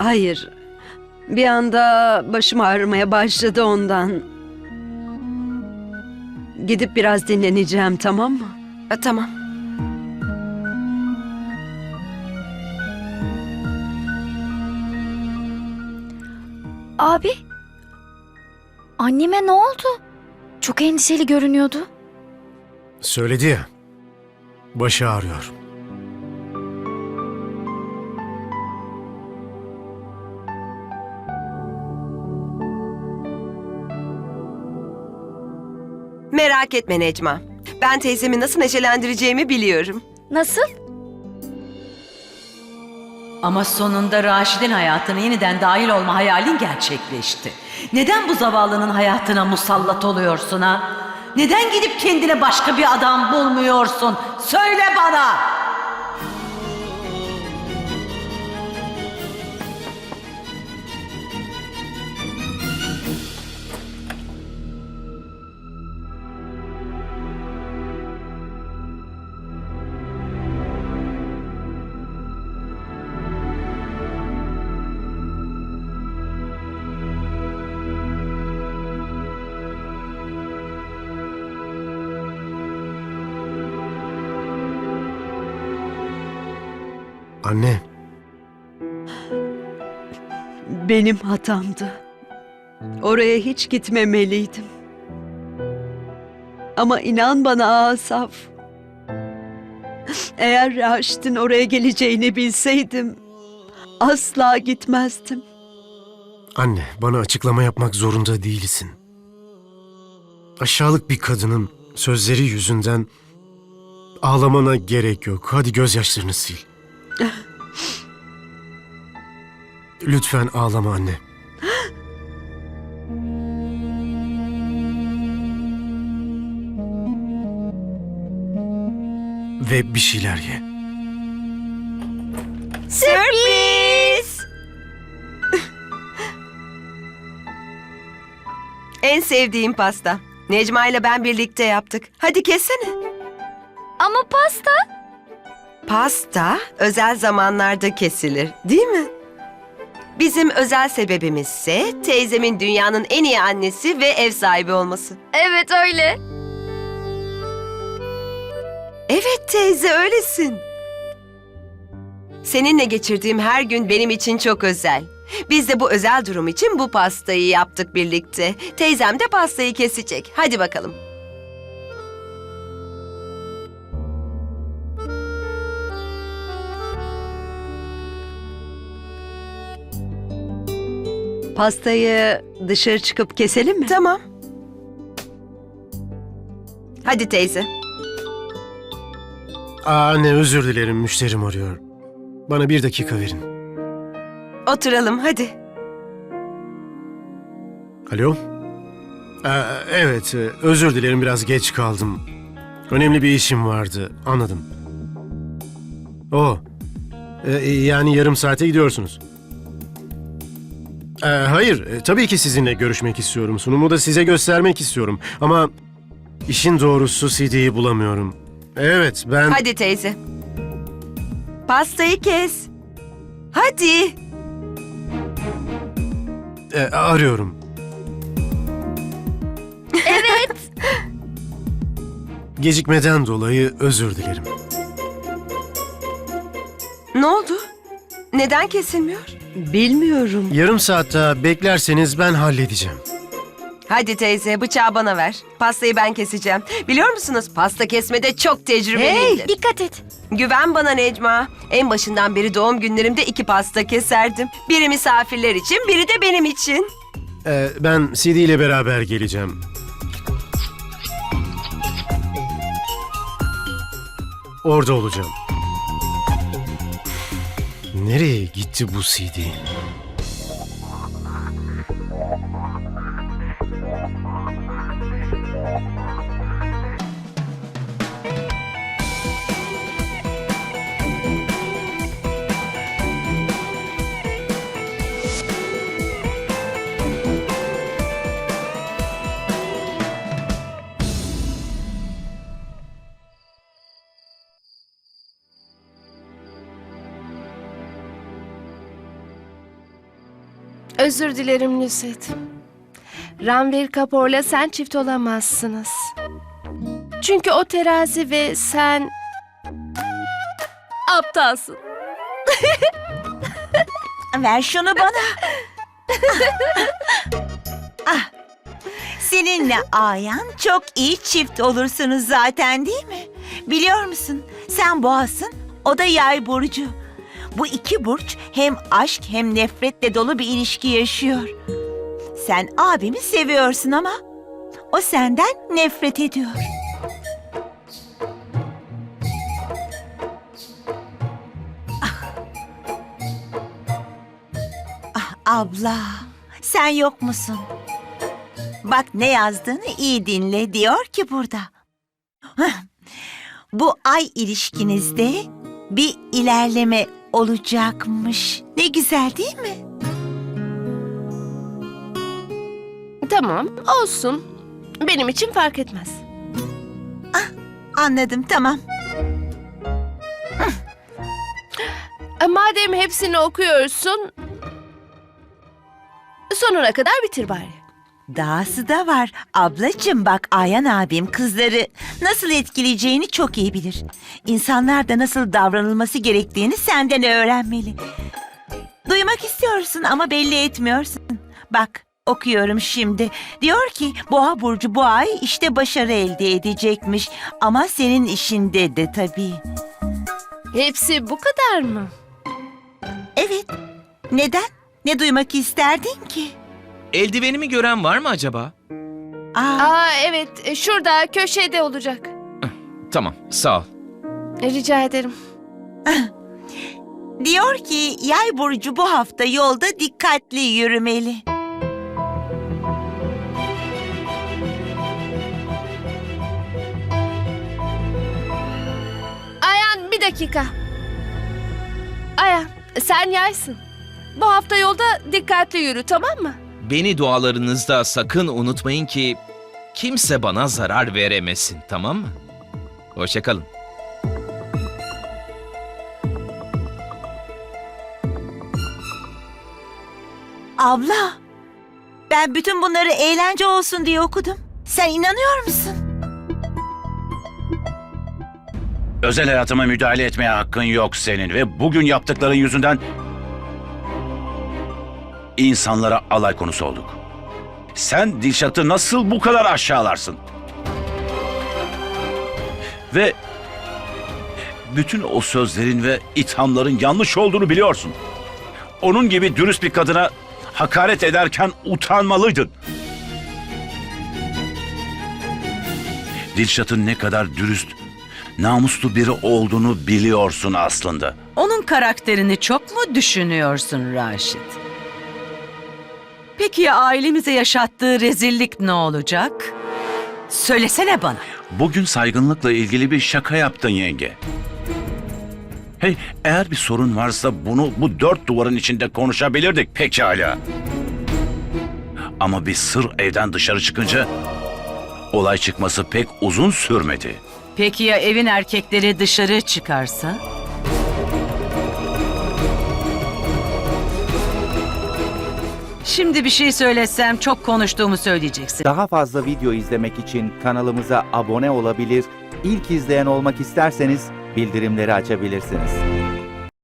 Hayır. Bir anda başım ağrımaya başladı ondan. Gidip biraz dinleneceğim tamam mı? Ha, tamam. Abi. Anneme ne oldu? Çok endişeli görünüyordu. Söyledi ya. Başı ağrıyor. Merak etme Necma. Ben teyzemi nasıl neşelendireceğimi biliyorum. Nasıl? Ama sonunda Raşid'in hayatına yeniden dahil olma hayalin gerçekleşti. Neden bu zavallının hayatına musallat oluyorsun ha? Neden gidip kendine başka bir adam bulmuyorsun? Söyle bana! Anne, Benim hatamdı. Oraya hiç gitmemeliydim. Ama inan bana Asaf. Eğer Raşit'in oraya geleceğini bilseydim asla gitmezdim. anne bana açıklama yapmak zorunda değilsin. Aşağılık bir kadının sözleri yüzünden ağlamana gerek yok. Hadi gözyaşlarını sil. Lütfen ağlama anne. Ve bir şeyler ye. Sürpriz! en sevdiğim pasta. Necma ile ben birlikte yaptık. Hadi kessene. Ama pasta. Pasta özel zamanlarda kesilir, değil mi? Bizim özel sebebimiz ise teyzemin dünyanın en iyi annesi ve ev sahibi olması. Evet öyle. Evet teyze öylesin. Seninle geçirdiğim her gün benim için çok özel. Biz de bu özel durum için bu pastayı yaptık birlikte. Teyzem de pastayı kesecek. Hadi bakalım. Pastayı dışarı çıkıp keselim mi? Tamam. Hadi teyze. Aa, anne özür dilerim müşterim arıyor. Bana bir dakika verin. Oturalım hadi. Alo? Ee, evet, e, özür dilerim biraz geç kaldım. Önemli bir işim vardı, anladım. O, e, yani yarım saate gidiyorsunuz. Ee, hayır, e, tabii ki sizinle görüşmek istiyorum. Sunumu da size göstermek istiyorum. Ama işin doğrusu CD'yi bulamıyorum. Evet, ben... Hadi teyze. Pastayı kes. Hadi. e, arıyorum. Evet. Gecikmeden dolayı özür dilerim. Ne oldu? Neden kesilmiyor? Bilmiyorum. Yarım saat daha beklerseniz ben halledeceğim. Hadi teyze bıçağı bana ver. Pastayı ben keseceğim. Biliyor musunuz pasta kesmede çok tecrübeliyimdir. Dikkat et. Güven bana Necma. En başından beri doğum günlerimde iki pasta keserdim. Biri misafirler için, biri de benim için. Ee, ben CD ile beraber geleceğim. Orada olacağım. Nereye gitti bu CD? Özür dilerim Nusret. Ranvir Kapoor'la sen çift olamazsınız. Çünkü o terazi ve sen... Aptalsın. Ver şunu bana. ah. Seninle Ayan çok iyi çift olursunuz zaten değil mi? Biliyor musun? Sen boğasın, o da yay burcu. Bu iki burç hem aşk hem nefretle dolu bir ilişki yaşıyor. Sen abimi seviyorsun ama o senden nefret ediyor. Ah abla, sen yok musun? Bak ne yazdığını iyi dinle diyor ki burada. Bu ay ilişkinizde bir ilerleme olacakmış. Ne güzel değil mi? Tamam, olsun. Benim için fark etmez. Anladım tamam. E, Madem hepsini okuyorsun... Sonuna kadar bitir bari. Dahası da var. Ablacığım bak Ayan abim kızları nasıl etkileyeceğini çok iyi bilir. İnsanlar da nasıl davranılması gerektiğini senden öğrenmeli. Duymak istiyorsun ama belli etmiyorsun. Bak okuyorum şimdi. Diyor ki boğa burcu bu ay işte başarı elde edecekmiş. Ama senin işinde de tabii. Hepsi bu kadar mı? Evet. Neden? Ne duymak isterdin ki? Eldivenimi gören var mı acaba? Aa, Aa evet, e, şurada köşede olacak. Tamam, sağ ol. Rica ederim. Diyor ki yay burcu bu hafta yolda dikkatli yürümeli. Ayan bir dakika. Ayan sen yaysın. Bu hafta yolda dikkatli yürü tamam mı? Beni dualarınızda sakın unutmayın ki kimse bana zarar veremesin, tamam mı? Hoşçakalın. Abla, ben bütün bunları eğlence olsun diye okudum. Sen inanıyor musun? Özel hayatıma müdahale etmeye hakkın yok senin ve bugün yaptıkların yüzünden insanlara alay konusu olduk. Sen Dilşat'ı nasıl bu kadar aşağılarsın? Ve bütün o sözlerin ve ithamların yanlış olduğunu biliyorsun. Onun gibi dürüst bir kadına hakaret ederken utanmalıydın. Dilşat'ın ne kadar dürüst, namuslu biri olduğunu biliyorsun aslında. Onun karakterini çok mu düşünüyorsun Raşit? Peki ya ailemize yaşattığı rezillik ne olacak? Söylesene bana. Bugün saygınlıkla ilgili bir şaka yaptın yenge. Hey, eğer bir sorun varsa bunu bu dört duvarın içinde konuşabilirdik pekala. Ama bir sır evden dışarı çıkınca olay çıkması pek uzun sürmedi. Peki ya evin erkekleri dışarı çıkarsa? Şimdi bir şey söylesem çok konuştuğumu söyleyeceksin. Daha fazla video izlemek için kanalımıza abone olabilir, ilk izleyen olmak isterseniz bildirimleri açabilirsiniz.